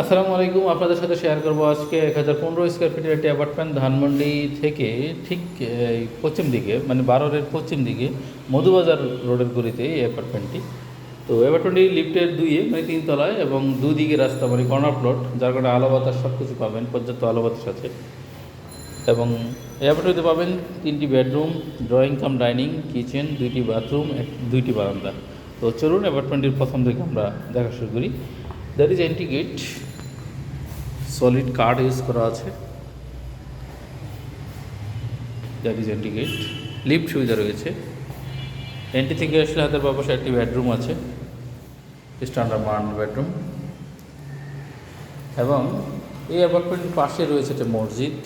আসসালামু আলাইকুম, আপনাদের সাথে শেয়ার করব আজকে এক হাজার পনেরো স্কোয়ার ফিটের একটি অ্যাপার্টমেন্ট ধানমন্ডি থেকে ঠিক পশ্চিম দিকে মানে বারোরের পশ্চিম দিকে, মধুবাজার রোডের গলিতে এই অ্যাপার্টমেন্টটি তো অ্যাপার্টমেন্টটি লিফটের দুইয়ে মানে তিনতলায় এবং দুদিকে রাস্তা মানে কর্নার প্লট যার কারণে আলো বাতাস সব কিছু পাবেন, পর্যাপ্ত আলো বাতাস আছে। এবং অ্যাপার্টমেন্টে পাবেন তিনটি bedroom drawing cum dining kitchen দুইটি বাথরুম এক, দুইটি বারান্দা। তো চলুন অ্যাপার্টমেন্টের প্রথম থেকে আমরা দেখা শুরু করি। That is entry gate solid card use করা আছে। That is entry gate lift সুবিধা রয়েছে। এন্ট্রি থেকে আসলে হাতের বাপাশে একটি বেডরুম আছে। স্ট্যান্ডার্ড মান বেডরুম এবং এই অ্যাপার্টমেন্টের পাশে রয়েছে একটা মসজিদ।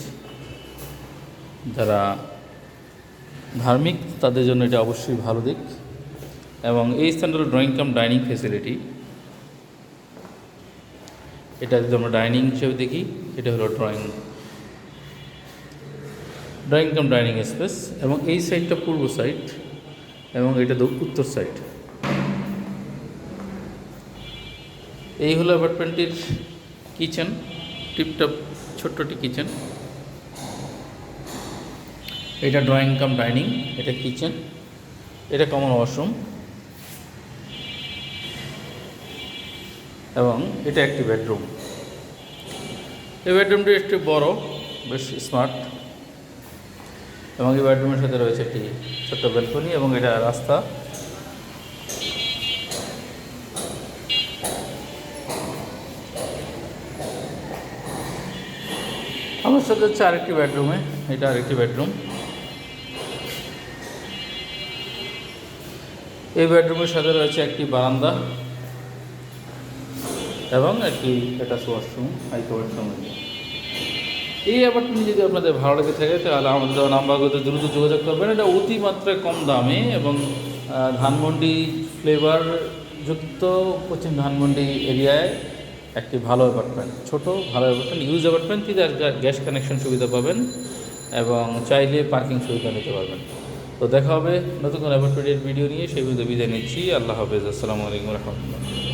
যারা ধার্মিক, তাদের জন্য এটা অবশ্যই ভালো দিক। এবং এই স্থানটা ড্রয়িং কাম ডাইনিং ফেসিলিটি এটা যদি আমরা ডাইনিং হিসেবে দেখি, এটা হলো drawing drawing cum dining space এবং এই সাইডটা পূর্ব সাইড এবং এটা উত্তর সাইড এই হলো অ্যাপার্টমেন্টটির কিচেন টিপটপ ছোট্টটি কিচেন এটা ড্রয়িং কাম ডাইনিং এটা কিচেন এটা কমন ওয়াশরুম এবং এটা একটি বেডরুম। এই বেডরুমটি একটি বড়, বেশ স্মার্ট এবং এই বেডরুমের সাথে রয়েছে একটি ছোট্ট ব্যালকনি এবং এটা রাস্তা। আমার সাথে হচ্ছে আরেকটি বেডরুমে, এটা আরেকটি বেডরুম। এই বেডরুমের সাথে রয়েছে একটি বারান্দা। এবং একটি অ্যাটাচ ওয়াশরুম হাইকোয়ার্ড সঙ্গে এই অ্যাপার্টমেন্ট যদি আপনাদের ভালো লেগে থাকে, তাহলে আমাদের দেওয়া নাম্বারগুলোতে দ্রুত যোগাযোগ করবেন। এটা অতিমাত্রায় কম দামে এবং ধানমন্ডি ফ্লেভার যুক্ত পশ্চিম ধানমন্ডি এরিয়ায় একটি ভালো অ্যাপার্টমেন্ট ছোট, ভালো অ্যাপার্টমেন্ট ইউজ অ্যাপার্টমেন্ট থেকে গ্যাস কানেকশন সুবিধা পাবেন এবং চাইলে পার্কিং সুবিধা নিতে পারবেন। তো দেখা হবে নতুন কোনো অ্যাপার্টমেন্টের ভিডিও নিয়ে। সেই ভিডিও বিদায় নিচ্ছি। আল্লাহ হাফেজ। আসসালামু আলাইকুম রহমতুল্লাহ।